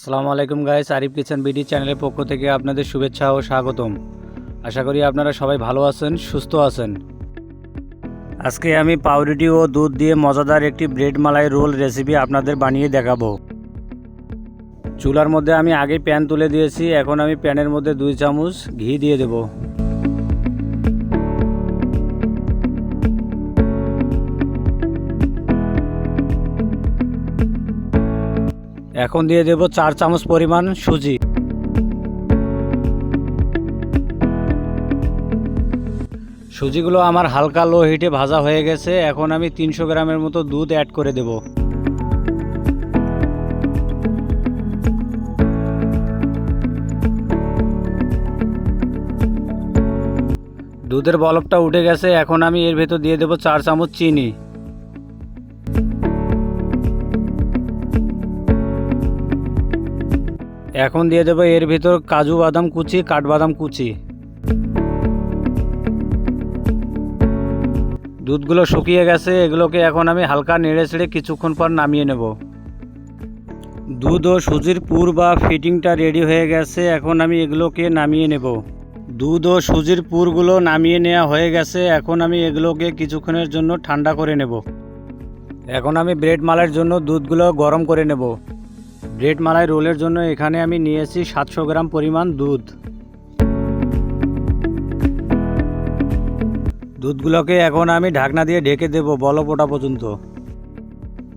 আসসালামু আলাইকুম guys, Arif kitchen BD চ্যানেলের পক্ষ থেকে আপনাদের শুভেচ্ছা ও স্বাগতম। আশা করি আপনারা সবাই ভালো আছেন, সুস্থ আছেন। আজকে আমি পাউরুটি ও দুধ দিয়ে মজাদার একটি ব্রেড মালাই রোল রেসিপি আপনাদের বানিয়ে দেখাবো। চুলার মধ্যে আমি আগে প্যান তুলে দিয়েছি, এখন আমি প্যানের মধ্যে দুই চামচ ঘি দিয়ে দেব। এখন দিয়ে দেব চার চামচ পরিমাণ সুজি। সুজিগুলো আমার হালকা লো হিটে ভাজা হয়ে গেছে। এখন আমি তিনশো গ্রামের মতো দুধ অ্যাড করে দেব। দুধের বলবটা উঠে গেছে। এখন আমি এর ভেতর দিয়ে দেব চার চামচ চিনি। এখন দিয়ে দেবো এর ভিতর কাজু বাদাম কুচি, কাঠবাদাম কুচি। দুধগুলো শুকিয়ে গেছে, এগুলোকে এখন আমি হালকা নেড়ে ছেড়ে কিছুক্ষণ পর নামিয়ে নেব। দুধ ও সুজির পুর বা ফিটিংটা রেডি হয়ে গেছে, এখন আমি এগুলোকে নামিয়ে নেব। দুধ ও সুজির পুরগুলো নামিয়ে নেওয়া হয়ে গেছে, এখন আমি এগুলোকে কিছুক্ষণের জন্য ঠান্ডা করে নেব। এখন আমি ব্রেড মালের জন্য দুধগুলো গরম করে নেব। ব্রেড মালাই রোলের জন্য এখানে আমি নিয়েছি সাতশো গ্রাম পরিমাণ দুধ। দুধগুলোকে এখন আমি ঢাকনা দিয়ে ঢেকে দেব বলপ ওঠা পর্যন্ত।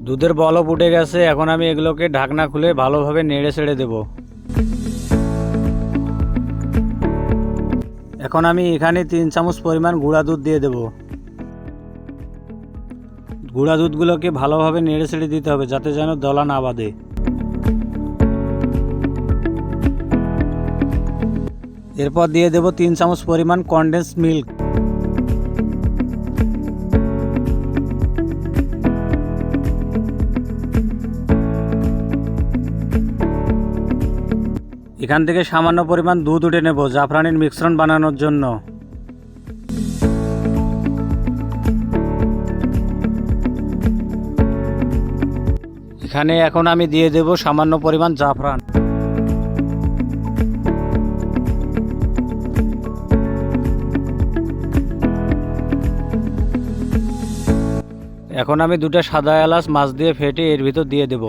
দুধের বলপ উঠে গেছে, এখন আমি এগুলোকে ঢাকনা খুলে ভালোভাবে নেড়ে ছেড়ে দেব। এখন আমি এখানে তিন চামচ পরিমাণ গুঁড়া দুধ দিয়ে দেব। গুঁড়া দুধগুলোকে ভালোভাবে নেড়ে ছেড়ে দিতে হবে যাতে যেন দলা না বাঁধে। এরপর দিয়ে দেব তিন চামচ পরিমাণ কনডেন্স মিল্ক এখান থেকে সামান্য পরিমাণ দুধ উঠে নেব জাফরানির মিশ্রণ বানানোর জন্য। এখানে এখন আমি দিয়ে দেব সামান্য পরিমাণ জাফরান। এখন আমি দুটো সাদা এলাচ মাছ দিয়ে ফেটে এর ভিতর দিয়ে দেব।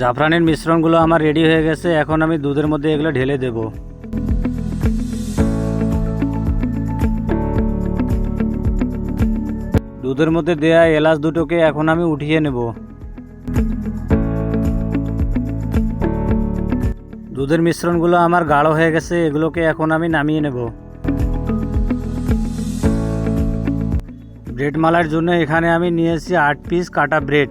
জাফরানের মিশ্রণগুলো আমার রেডি হয়ে গেছে, এখন আমি দুধের মধ্যে এগুলো ঢেলে দেব। দুধের মধ্যে দেয়া এলাচ দুটোকে এখন আমি উঠিয়ে নেব। দুধের মিশ্রণগুলো আমার গাঢ় হয়ে গেছে, এগুলোকে এখন আমি নামিয়ে নেব। ব্রেড মালার জন্য এখানে আমি নিয়েছি আট পিস কাটা ব্রেড।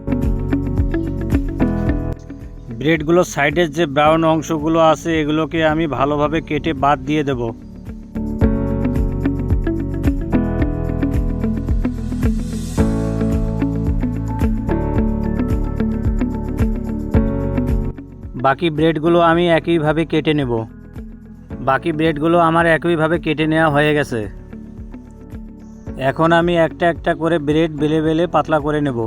ব্রেডগুলোর সাইডের যে ব্রাউন অংশগুলো আছে, এগুলোকে আমি ভালোভাবে কেটে বাদ দিয়ে দেব। বাকি ব্রেডগুলো আমি একইভাবে কেটে নেব। বাকি ব্রেডগুলো আমার একইভাবে কেটে নেওয়া হয়ে গেছে। এখন আমি একটা একটা করে ব্রেড বেলে বেলে পাতলা করে নেব।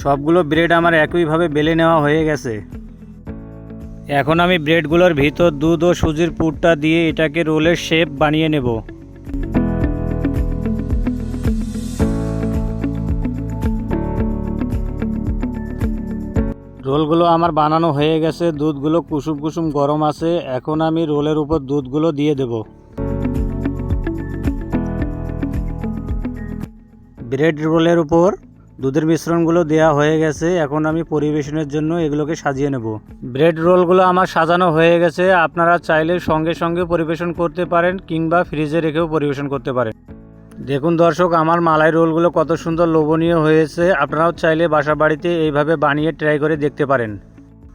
সবগুলো ব্রেড আমার একইভাবে বেলে নেওয়া হয়ে গেছে। এখন আমি ব্রেডগুলোর ভিতর দুধ ও সুজির পুরটা দিয়ে এটাকে রোলের শেপ বানিয়ে নেব। রোলগুলো আমার বানানো হয়ে গেছে, দুধগুলো কুসুম কুসুম গরম আছে, এখন আমি রোলের উপর দুধগুলো দিয়ে দেব। ব্রেড রোলের উপর দুধের মিশ্রণগুলো দেওয়া হয়ে গেছে, এখন আমি পরিবেশনের জন্য এগুলোকে সাজিয়ে নেব। ব্রেড রোলগুলো আমার সাজানো হয়ে গেছে, আপনারা চাইলে সঙ্গে সঙ্গে পরিবেশন করতে পারেন কিংবা ফ্রিজে রেখেও পরিবেশন করতে পারেন। দেখুন দর্শক, আমার মালাই রোলগুলো কত সুন্দর লোভনীয় হয়েছে। আপনারাও চাইলে বাসা বাড়িতে এইভাবে বানিয়ে ট্রাই করে দেখতে পারেন।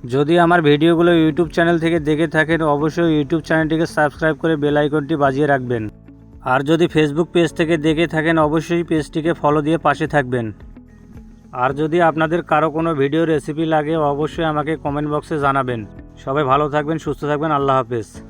যদি আমার ভিডিওগুলো ইউটিউব চ্যানেল থেকে দেখে থাকেন, অবশ্যই ইউটিউব চ্যানেলটিকে সাবস্ক্রাইব করে বেল আইকনটি বাজিয়ে রাখবেন। আর যদি ফেসবুক পেজ থেকে দেখে থাকেন, অবশ্যই পেজটিকে ফলো দিয়ে পাশে থাকবেন। আর যদি আপনাদের কারও কোনো ভিডিও রেসিপি লাগে, অবশ্যই আমাকে কমেন্ট বক্সে জানাবেন। সবাই ভালো থাকবেন, সুস্থ থাকবেন, আল্লাহ হাফেজ।